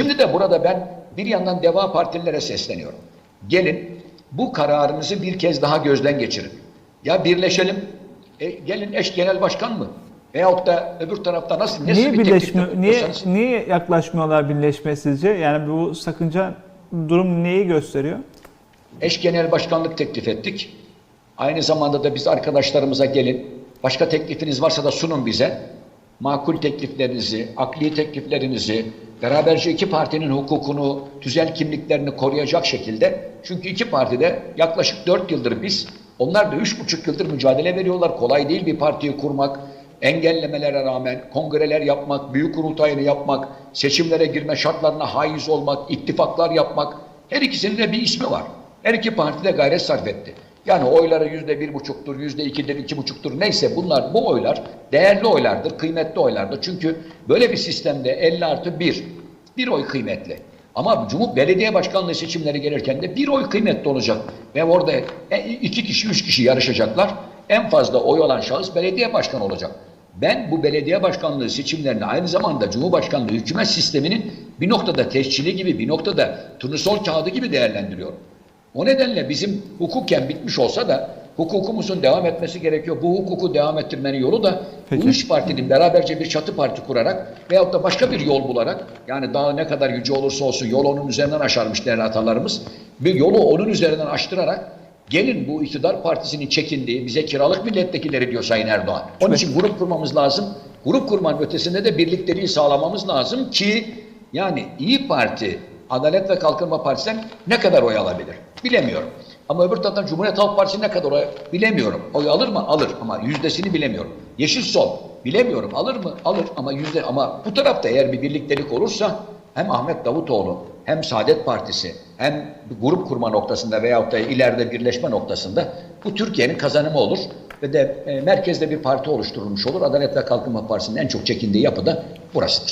Şimdi de burada ben bir yandan Deva Partililere sesleniyorum. Gelin bu kararınızı bir kez daha gözden geçirin. Ya birleşelim, e, gelin eş genel başkan mı? Veyahut da öbür tarafta nasıl, nasıl Niye bir birleşmiyor? Niye niye yaklaşmıyorlar birleşme sizce? Yani bu sakınca durum neyi gösteriyor? Eş genel başkanlık teklif ettik. Aynı zamanda da biz arkadaşlarımıza gelin. Başka teklifiniz varsa da sunun bize. Makul tekliflerinizi, akli tekliflerinizi, beraberce iki partinin hukukunu, tüzel kimliklerini koruyacak şekilde. Çünkü iki partide yaklaşık dört yıldır biz, onlar da üç buçuk yıldır mücadele veriyorlar. Kolay değil bir partiyi kurmak, engellemelere rağmen kongreler yapmak, büyük kurultayını yapmak, seçimlere girme şartlarına haiz olmak, ittifaklar yapmak. Her ikisinin de bir ismi var. Her iki parti de gayret sarf etti. Yani oyları yüzde bir buçuktur, yüzde ikidir, iki buçuktur neyse bunlar bu oylar değerli oylardır, kıymetli oylardır. Çünkü böyle bir sistemde 50 artı 1, bir oy kıymetli. Ama Cumhur Belediye Başkanlığı seçimleri gelirken de bir oy kıymetli olacak. Ve orada e, iki kişi, üç kişi yarışacaklar. En fazla oy olan şahıs belediye başkanı olacak. Ben bu belediye başkanlığı seçimlerini aynı zamanda Cumhurbaşkanlığı hükümet sisteminin bir noktada tescili gibi, bir noktada turnusol kağıdı gibi değerlendiriyorum. O nedenle bizim hukuken bitmiş olsa da hukukumuzun devam etmesi gerekiyor. Bu hukuku devam ettirmenin yolu da Peki. bu üç partinin beraberce bir çatı parti kurarak veyahut da başka bir yol bularak yani daha ne kadar yüce olursa olsun yol onun üzerinden aşarmış değerli atalarımız. Bir yolu onun üzerinden aştırarak gelin bu iktidar partisinin çekindiği bize kiralık milletvekilleri diyor Sayın Erdoğan. Onun için grup kurmamız lazım. Grup kurmanın ötesinde de birlikteliği sağlamamız lazım ki yani İyi Parti Adalet ve Kalkınma Partisi'nden ne kadar oy alabilir? Bilemiyorum. Ama öbür taraftan Cumhuriyet Halk Partisi ne kadar oy? Bilemiyorum. Oy alır mı? Alır ama yüzdesini bilemiyorum. Yeşil Sol bilemiyorum. Alır mı? Alır ama yüzde ama bu tarafta eğer bir birliktelik olursa hem Ahmet Davutoğlu hem Saadet Partisi hem grup kurma noktasında veyahut da ileride birleşme noktasında bu Türkiye'nin kazanımı olur ve de e, merkezde bir parti oluşturulmuş olur. Adalet ve Kalkınma Partisi'nin en çok çekindiği yapı da burasıdır.